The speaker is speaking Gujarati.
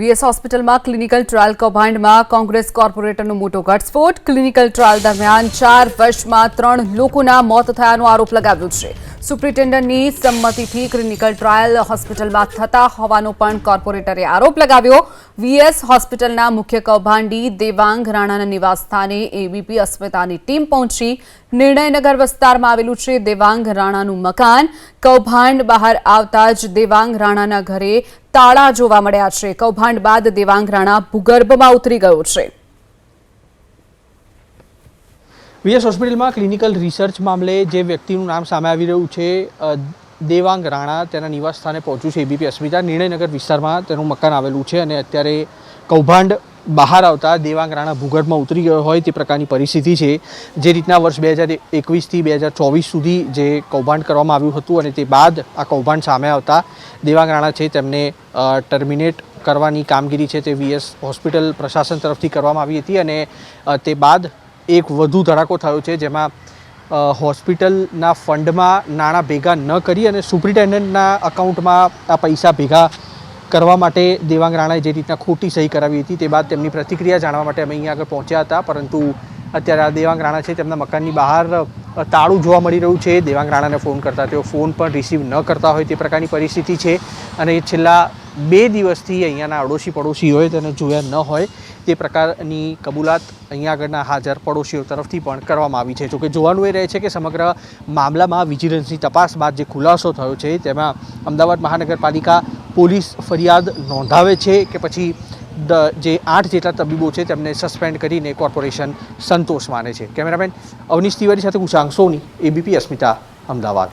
વીએસ હોસ્પિટલમાં ક્લિનિકલ ટ્રાયલ કૌભાંડમાં કોંગ્રેસ કોર્પોરેટરનો મોટો ઘટસ્ફોટ. ક્લિનિકલ ટ્રાયલ દરમિયાન ચાર વર્ષમાં ત્રણ લોકોના મોત થયાનો આરોપ લગાવ્યો છે. સુપ્રિન્ટેન્ડન્ટની સંમતિથી ક્લિનિકલ ટ્રાયલ હોસ્પિટલમાં થતા હોવાનો પણ કોર્પોરેટરે આરોપ લગાવ્યો. વીએસ હોસ્પિટલના મુખ્ય કૌભાંડી દેવાંગ રાણાના નિવાસસ્થાને એબીપી અસ્મિતાની ટીમ પહોંચી. નિર્ણયનગર વિસ્તારમાં આવેલું છે દેવાંગ રાણાનું મકાન. કૌભાંડ બહાર આવતા જ દેવાંગ રાણાના ઘરે તાળા જોવા મળ્યા છે. કૌભાંડ બાદ દેવાંગ રાણા ભૂગર્ભમાં ઉતરી ગયો છે. વીએસ હોસ્પિટલમાં ક્લિનિકલ રિસર્ચ મામલે જે વ્યક્તિનું નામ સામે આવી રહ્યું છે દેવાંગ રાણા, તેના નિવાસ સ્થાને પહોંચ્યું છે એબીપી અસ્મિતા નિર્ણયનગર વિસ્તારમાં તેનું મકાન આવેલું છે અને અત્યારે કૌભાંડ બહાર આવતા દેવાંગ રાણા ભૂગર્ભમાં ઉતરી ગયો હોય તે પ્રકારની પરિસ્થિતિ છે. જે રીતના વર્ષ બે હજાર એકવીસથી બે હજાર ચોવીસ સુધી જે કૌભાંડ કરવામાં આવ્યું હતું અને તે બાદ આ કૌભાંડ સામે આવતા દેવાંગ રાણા છે તેમને ટર્મિનેટ કરવાની કામગીરી છે તે વીએસ હોસ્પિટલ પ્રશાસન તરફથી કરવામાં આવી હતી અને તે બાદ એક વધુ ધડાકો થયો છે, જેમાં હોસ્પિટલના ફંડમાં નાણાં ભેગા ન કરી અને સુપ્રિન્ટેન્ડન્ટના અકાઉન્ટમાં આ પૈસા ભેગા કરવા માટે દેવાંગ રાણાએ જે રીતના ખોટી સહી કરાવી હતી તે બાદ તેમની પ્રતિક્રિયા જાણવા માટે અમે અહીંયા આગળ પહોંચ્યા હતા, પરંતુ અત્યારે આ દેવાંગ રાણા છે, તેમના મકાનની બહાર તાળું જોવા મળી રહ્યું છે. દેવાંગ રાણાને ફોન કરતા તેઓ ફોન પણ રિસીવ ન કરતા હોય તે પ્રકારની પરિસ્થિતિ છે અને છેલ્લા બે દિવસથી અહીંયાના અડોશી પડોશીઓએ તેને જોયા ન હોય, તે પ્રકારની કબૂલાત અહીંયા આગળના હાજર પડોશીઓ તરફથી પણ કરવામાં આવી છે. જોકે જોવાનું એ રહે છે કે સમગ્ર મામલામાં વિજિલન્સની તપાસ બાદ જે ખુલાસો થયો છે, તેમાં અમદાવાદ મહાનગરપાલિકા પોલીસ ફરિયાદ નોંધાવે છે કે પછી જે આઠ જેટલા તબીબો છે તેમને સસ્પેન્ડ કરીને કોર્પોરેશન સંતોષ માને છે. કેમેરામેન અવનીશ તિવારી સાથે કુશાંક સોની, એબીપી અસ્મિતા, અમદાવાદ.